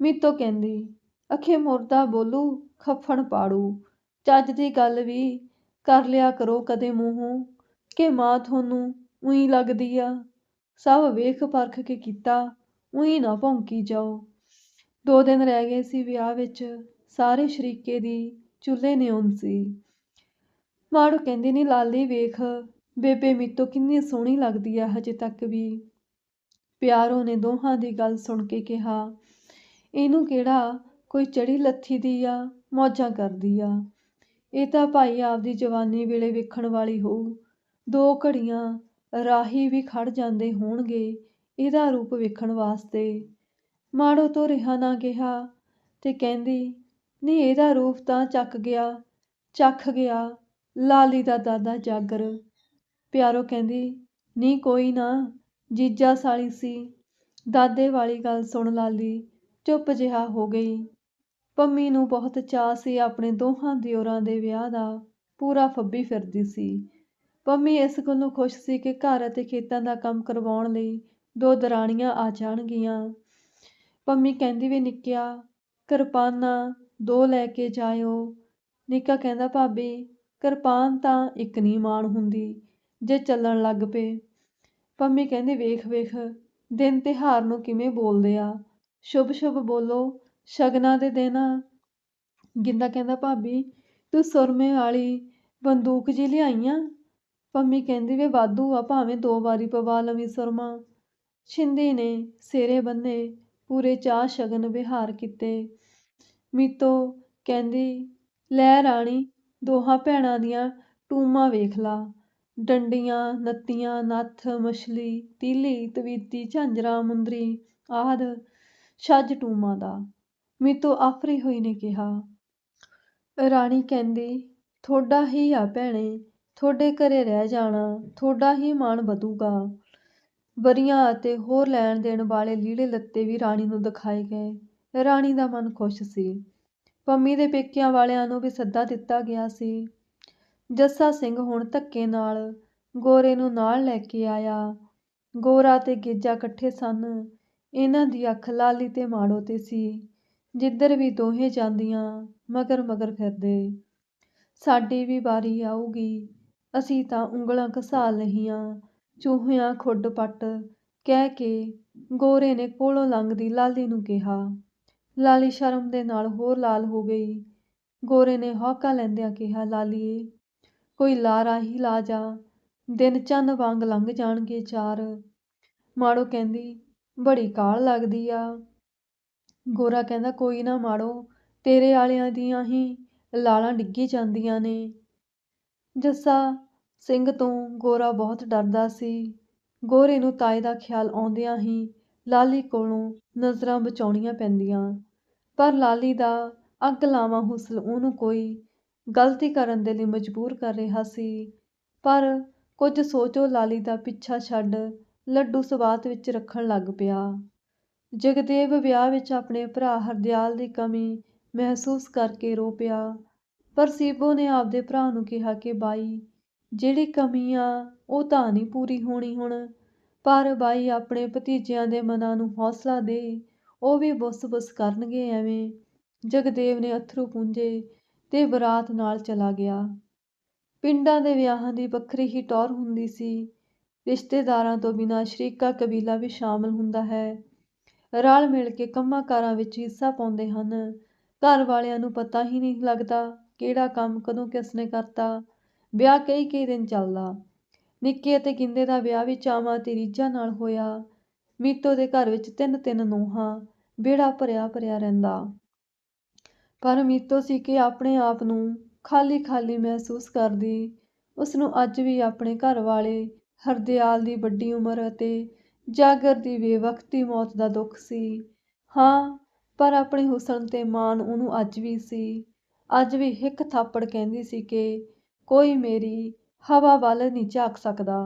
ਮੀਤੋ ਕਹਿੰਦੀ, ਅਖੇ ਮੁਰਦਾ ਬੋਲੂ ਖੱਫਣ ਪਾੜੂ। ਚੱਜ ਦੀ ਗੱਲ ਵੀ ਕਰ ਲਿਆ ਕਰੋ ਕਦੇ ਮੂੰਹੋਂ, ਕਿ ਮਾਂ ਤੁਹਾਨੂੰ ਉਹੀ ਲੱਗਦੀ ਆ। ਸਭ ਵੇਖ ਪਰਖ ਕੇ ਕੀਤਾ, ਉਹੀ ਨਾ ਭੌਂਕੀ ਜਾਓ। ਦੋ ਦਿਨ ਰਹਿ ਗਏ ਸੀ ਵਿਆਹ ਵਿੱਚ, ਸਾਰੇ ਸ਼ਰੀਕੇ ਦੀ ਚੁੱਲ੍ਹੇ ਨਿਉਣ ਸੀ। ਮਾੜੂ ਕਹਿੰਦੀ ਨਹੀਂ ਲਾਲੀ ਵੇਖ, ਬੇਬੇ ਮੀਤੋ ਕਿੰਨੀ ਸੋਹਣੀ ਲੱਗਦੀ ਆ ਹਜੇ ਤੱਕ ਵੀ। ਪਿਆਰੋ ਨੇ ਦੋਹਾਂ ਦੀ ਗੱਲ ਸੁਣ ਕੇ ਕਿਹਾ, ਇਹਨੂੰ ਕਿਹੜਾ ਕੋਈ ਚੜੀ ਲੱਥੀ ਦੀ ਆ, ਮੌਜਾਂ ਕਰਦੀ ਆ। ਇਹ ਤਾਂ ਭਾਈ ਆਪਦੀ ਜਵਾਨੀ ਵੇਲੇ ਵੇਖਣ ਵਾਲੀ ਹੋਊ। ਦੋ ਘੜੀਆਂ ਰਾਹੀ ਵੀ ਖੜ ਜਾਂਦੇ ਹੋਣਗੇ ਇਹਦਾ ਰੂਪ ਵੇਖਣ ਵਾਸਤੇ। ਮਾੜੋ ਤੋਂ ਰਿਹਾ ਨਾ ਕਿਹਾ ਤੇ ਕਹਿੰਦੀ ਨਹੀਂ ਇਹਦਾ ਰੂਪ ਤਾਂ ਚੱਕ ਗਿਆ, ਚੱਖ ਗਿਆ, ਲਾਲੀ ਦਾ ਦਾਦਾ ਜਾਗਰ। ਪਿਆਰੋ ਕਹਿੰਦੀ ਨਹੀਂ ਕੋਈ ਨਾ, ਜੀਜਾ ਸਾਲੀ ਸੀ। ਦਾਦੇ ਵਾਲੀ ਗੱਲ ਸੁਣ ਲਾਲੀ, ਚੁੱਪ ਜਿਹਾ ਹੋ ਗਈ। ਪੰਮੀ ਨੂੰ ਬਹੁਤ ਚਾਅ ਸੀ ਆਪਣੇ ਦੋਹਾਂ ਦਿਓਰਾਂ ਦੇ ਵਿਆਹ ਦਾ, ਪੂਰਾ ਫੱਬੀ ਫਿਰਦੀ ਸੀ। ਪੰਮੀ ਇਸ ਗੱਲੋਂ ਖੁਸ਼ ਸੀ ਕਿ ਘਰ ਅਤੇ ਖੇਤਾਂ ਦਾ ਕੰਮ ਕਰਵਾਉਣ ਲਈ ਦੋ ਦਰਾਣੀਆਂ ਆ ਜਾਣਗੀਆਂ। ਪੰਮੀ ਕਹਿੰਦੀ ਵੀ, ਨਿੱਕਿਆ, ਕਿਰਪਾਨਾਂ ਦੋ ਲੈ ਕੇ ਜਾਇਓ। ਨਿੱਕਾ ਕਹਿੰਦਾ, ਭਾਬੀ, ਕਿਰਪਾਨ ਤਾਂ ਇੱਕ ਨਹੀਂ ਮਾਣ ਹੁੰਦੀ, ਜੇ ਚੱਲਣ ਲੱਗ ਪਏ। ਪੰਮੀ ਕਹਿੰਦੀ, ਵੇਖ ਵੇਖ, ਦਿਨ ਤਿਉਹਾਰ ਨੂੰ ਕਿਵੇਂ ਬੋਲਦੇ ਆ? ਸ਼ੁਭ ਸ਼ੁਭ ਬੋਲੋ ਸ਼ਗਨਾਂ ਦੇ ਦਿਨ ਗਿੰਦਾ ਕਹਿੰਦਾ, ਭਾਬੀ, ਤੂੰ ਸੁਰਮੇ ਵਾਲੀ ਬੰਦੂਕ ਜੀ ਲਿਆਈ ਆ ਪੰਮੀ ਕਹਿੰਦੀ, ਵੇ ਵਾਧੂ ਆ, ਭਾਵੇਂ ਦੋ ਵਾਰੀ ਪਵਾ ਲਵੀਂ ਸੁਰਮਾ। ਛਿੰਦੀ ਨੇ ਸਿਰੇ ਬੰਨੇ, ਪੂਰੇ ਚਾਹ ਸ਼ਗਨ ਵਿਹਾਰ ਕੀਤੇ। ਮੀਤੋ ਕਹਿੰਦੀ, ਲੈ ਰਾਣੀ, ਦੋਹਾਂ ਭੈਣਾਂ ਦੀਆਂ ਟੂਮਾਂ ਵੇਖ ਲਾ। ਡੰਡੀਆਂ, ਨੱਤੀਆਂ, ਨੱਥ, ਮਛਲੀ, ਤੀਲੀ, ਤਵੀਤੀ, ਝਾਂਜਰਾ, ਮੁੰਦਰੀ ਆਦ, ਛੱਜ ਟੂਮਾਂ ਦਾ। ਮੀਤੋ ਆਫਰੀ ਹੋਈ ਨੇ ਕਿਹਾ, ਰਾਣੀ ਕਹਿੰਦੀ ਥੋੜਾ ਹੀ ਆ ਭੈਣੇ ਥੋੜੇ ਘਰੇ ਰਹਿ ਜਾਣਾ ਥੋੜਾ ਹੀ ਮਾਣ ਵਧੂਗਾ। ਵਰੀਆਂ ਅਤੇ ਹੋਰ ਲੈਣ ਦੇਣ ਵਾਲੇ ਲੀੜੇ ਲੱਤੇ ਵੀ ਰਾਣੀ ਨੂੰ ਦਿਖਾਏ ਗਏ। ਰਾਣੀ ਦਾ ਮਨ ਖੁਸ਼ ਸੀ। ਪੰਮੀ ਦੇ ਪੇਕਿਆਂ ਵਾਲਿਆਂ ਨੂੰ ਵੀ ਸੱਦਾ ਦਿੱਤਾ ਗਿਆ ਸੀ। ਜੱਸਾ ਸਿੰਘ ਹੁਣ ਧੱਕੇ ਨਾਲ ਗੋਰੇ ਨੂੰ ਨਾਲ ਲੈ ਕੇ ਆਇਆ। ਗੋਰਾ ਤੇ ਗੇਜਾ ਇਕੱਠੇ ਸਨ। ਇਹਨਾਂ ਦੀ ਅੱਖ ਲਾਲੀ ਤੇ ਮਾੜੋ ਤੇ ਸੀ। ਜਿੱਧਰ ਵੀ ਦੋਹੇ ਜਾਂਦੀਆਂ, ਮਗਰ ਮਗਰ ਫਿਰਦੇ। ਸਾਡੀ ਵੀ ਵਾਰੀ ਆਊਗੀ, ਅਸੀਂ ਤਾਂ ਉਂਗਲਾਂ ਘਸਾ ਲਈਆਂ। ਚੂਹਿਆਂ ਖੁੱਡ ਪੱਟ ਕਹਿ ਕੇ ਗੋਰੇ ਨੇ ਕੋਲੋਂ ਲੰਘਦੀ ਲਾਲੀ ਨੂੰ ਕਿਹਾ। ਲਾਲੀ ਸ਼ਰਮ ਦੇ ਨਾਲ ਹੋਰ ਲਾਲ ਹੋ ਗਈ। ਗੋਰੇ ਨੇ ਹੌਕਾ ਲੈਂਦਿਆਂ ਕਿਹਾ, ਲਾਲੀਏ, ਕੋਈ ਲਾਰਾ ਹੀ ਲਾ ਜਾ। ਦਿਨ ਚੰਨ ਵਾਂਗ ਲੰਘ ਜਾਣਗੇ ਚਾਰ। ਮਾੜੋ ਕਹਿੰਦੀ, ਬੜੀ ਕਾਲ ਲੱਗਦੀ ਆ। ਗੋਰਾ ਕਹਿੰਦਾ ਕੋਈ ਨਾ ਮਾੜੋ ਤੇਰੇ ਵਾਲਿਆਂ ਦੀਆਂ ਹੀ ਲਾਲਾਂ ਡਿੱਗੀ ਜਾਂਦੀਆਂ ਨੇ। ਜੱਸਾ ਸਿੰਘ ਤੋਂ ਗੋਰਾ ਬਹੁਤ ਡਰਦਾ ਸੀ। ਗੋਰੇ ਨੂੰ ਤਾਏ ਦਾ ਖਿਆਲ ਆਉਂਦਿਆਂ ਹੀ ਲਾਲੀ ਕੋਲੋਂ ਨਜ਼ਰਾਂ ਬਚਾਉਣੀਆਂ ਪੈਂਦੀਆਂ। ਪਰ ਲਾਲੀ ਦਾ ਅੱਗ ਲਾਵਾਂ ਹੁਸਨ ਉਹਨੂੰ ਕੋਈ ਗਲਤੀ ਕਰਨ ਦੇ ਲਈ ਮਜਬੂਰ ਕਰ ਰਿਹਾ ਸੀ। ਪਰ ਕੁਝ ਸੋਚੋ ਲਾਲੀ ਦਾ ਪਿੱਛਾ ਛੱਡ ਲੱਡੂ ਸਵਾਤ ਵਿੱਚ ਰੱਖਣ ਲੱਗ ਪਿਆ। ਜਗਦੇਵ ਵਿਆਹ ਵਿੱਚ ਆਪਣੇ ਭਰਾ ਹਰਦਿਆਲ ਦੀ ਕਮੀ ਮਹਿਸੂਸ ਕਰਕੇ ਰੋ ਪਿਆ। ਪਰ ਸੀਬੋ ਨੇ ਆਪਦੇ ਭਰਾ ਨੂੰ ਕਿਹਾ ਕਿ, ਬਾਈ, ਜਿਹੜੀ ਕਮੀ ਆ, ਉਹ ਤਾਂ ਨਹੀਂ ਪੂਰੀ ਹੋਣੀ ਹੁਣ। ਪਰ ਬਾਈ, ਆਪਣੇ ਭਤੀਜਿਆਂ ਦੇ ਮਨਾਂ ਨੂੰ ਹੌਸਲਾ ਦੇ। ਉਹ ਵੀ ਬੁੱਸ-ਬੁੱਸ ਕਰਨਗੇ ਐਵੇਂ। ਜਗਦੇਵ ਨੇ ਅਥਰੂ ਪੂੰਝੇ ਤੇ ਬਰਾਤ ਨਾਲ ਚਲਾ ਗਿਆ। ਪਿੰਡਾਂ ਦੇ ਵਿਆਹਾਂ ਦੀ ਵੱਖਰੀ ਹੀ ਟੌਰ ਹੁੰਦੀ ਸੀ। ਰਿਸ਼ਤੇਦਾਰਾਂ ਤੋਂ ਬਿਨਾਂ ਸ਼ਰੀਕਾ ਕਬੀਲਾ ਵੀ ਸ਼ਾਮਲ ਹੁੰਦਾ ਹੈ। ਰਲ ਮਿਲ ਕੇ ਕੰਮਾਂ ਕਾਰਾਂ ਵਿੱਚ ਹਿੱਸਾ ਪਾਉਂਦੇ ਹਨ। ਘਰ ਵਾਲਿਆਂ ਨੂੰ ਪਤਾ ਹੀ ਨਹੀਂ ਲੱਗਦਾ ਕਿਹੜਾ ਕੰਮ ਕਦੋਂ ਕਿਸ ਨੇ ਕਰਤਾ। ਵਿਆਹ ਕਈ ਕਈ ਦਿਨ ਚੱਲਦਾ। ਨਿੱਕੇ ਅਤੇ ਗਿੰਦੇ ਦਾ ਵਿਆਹ ਵੀ ਚਾਵਾਂ ਤੇ ਰੀਝਾਂ ਨਾਲ ਹੋਇਆ। ਮੀਤੋ ਦੇ ਘਰ ਵਿੱਚ ਤਿੰਨ ਤਿੰਨ ਨੂੰਹਾਂ, ਵਿਹੜਾ ਭਰਿਆ ਭਰਿਆ ਰਹਿੰਦਾ। ਪਰ ਮੀਤੋ ਸੀ ਕਿ ਆਪਣੇ ਆਪ ਨੂੰ ਖਾਲੀ ਖਾਲੀ ਮਹਿਸੂਸ ਕਰਦੀ। ਉਸ ਨੂੰ ਅੱਜ ਵੀ ਆਪਣੇ ਘਰ ਵਾਲੇ ਹਰਦਿਆਲ ਦੀ ਵੱਡੀ ਉਮਰ ਅਤੇ ਜਾਗਰ ਦੀ ਬੇਵਕਤੀ ਮੌਤ ਦਾ ਦੁੱਖ ਸੀ ਹਾਂ, ਪਰ ਆਪਣੇ ਹੁਸਨ ਤੇ ਮਾਣ ਉਹਨੂੰ ਅੱਜ ਵੀ ਸੀ ਅੱਜ ਵੀ ਹਿੱਕ ਥਾਪੜ ਕਹਿੰਦੀ ਸੀ ਕਿ ਕੋਈ ਮੇਰੀ ਹਵਾ ਵੱਲ ਨਹੀਂ ਝਾਕ ਸਕਦਾ।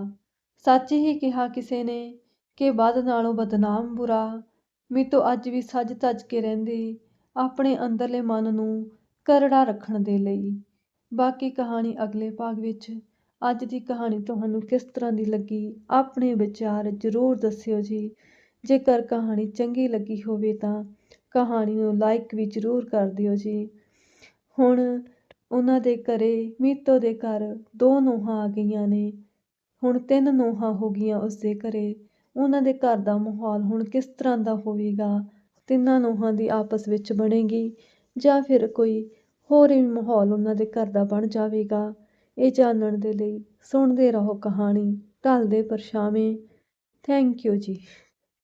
ਸੱਚ ਹੀ ਕਿਹਾ ਕਿਸੇ ਨੇ ਕਿ ਵੱਧ ਨਾਲੋਂ ਬਦਨਾਮ ਬੁਰਾ। ਮੀਤੋ ਅੱਜ ਵੀ ਸੱਜ ਧਜ ਕੇ ਰਹਿੰਦੀ ਆਪਣੇ ਅੰਦਰਲੇ ਮਨ ਨੂੰ ਕਰੜਾ ਰੱਖਣ ਦੇ ਲਈ। ਬਾਕੀ ਕਹਾਣੀ ਅਗਲੇ ਭਾਗ ਵਿੱਚ। ਅੱਜ ਦੀ ਕਹਾਣੀ ਤੁਹਾਨੂੰ ਕਿਸ ਤਰ੍ਹਾਂ ਦੀ ਲੱਗੀ ਆਪਣੇ ਵਿਚਾਰ ਜ਼ਰੂਰ ਦੱਸਿਓ ਜੀ। ਜੇਕਰ ਕਹਾਣੀ ਚੰਗੀ ਲੱਗੀ ਹੋਵੇ ਤਾਂ ਕਹਾਣੀ ਨੂੰ ਲਾਈਕ ਵੀ ਜ਼ਰੂਰ ਕਰ ਦਿਓ ਜੀ। ਹੁਣ ਉਹਨਾਂ ਦੇ ਘਰੇ ਮੀਤੋ ਦੇ ਘਰ ਦੋ ਨੂੰਹਾਂ ਆ ਗਈਆਂ ਨੇ। ਹੁਣ ਤਿੰਨ ਨੂੰਹਾਂ ਹੋ ਗਈਆਂ ਉਸਦੇ ਘਰੇ। ਉਹਨਾਂ ਦੇ ਘਰ ਦਾ ਮਾਹੌਲ ਹੁਣ ਕਿਸ ਤਰ੍ਹਾਂ ਦਾ ਹੋਵੇਗਾ ਤਿੰਨਾਂ ਨੂੰਹਾਂ ਦੀ ਆਪਸ ਵਿੱਚ ਬਣੇਗੀ ਜਾਂ ਫਿਰ ਕੋਈ ਹੋਰ ਹੀ ਮਾਹੌਲ ਉਹਨਾਂ ਦੇ ਘਰ ਦਾ ਬਣ ਜਾਵੇਗਾ ਇਹ ਜਾਣਨ ਦੇ ਲਈ ਸੁਣਦੇ ਰਹੋ ਕਹਾਣੀ ਢਲਦੇ ਪਰਛਾਵੇਂ। ਥੈਂਕ ਯੂ ਜੀ।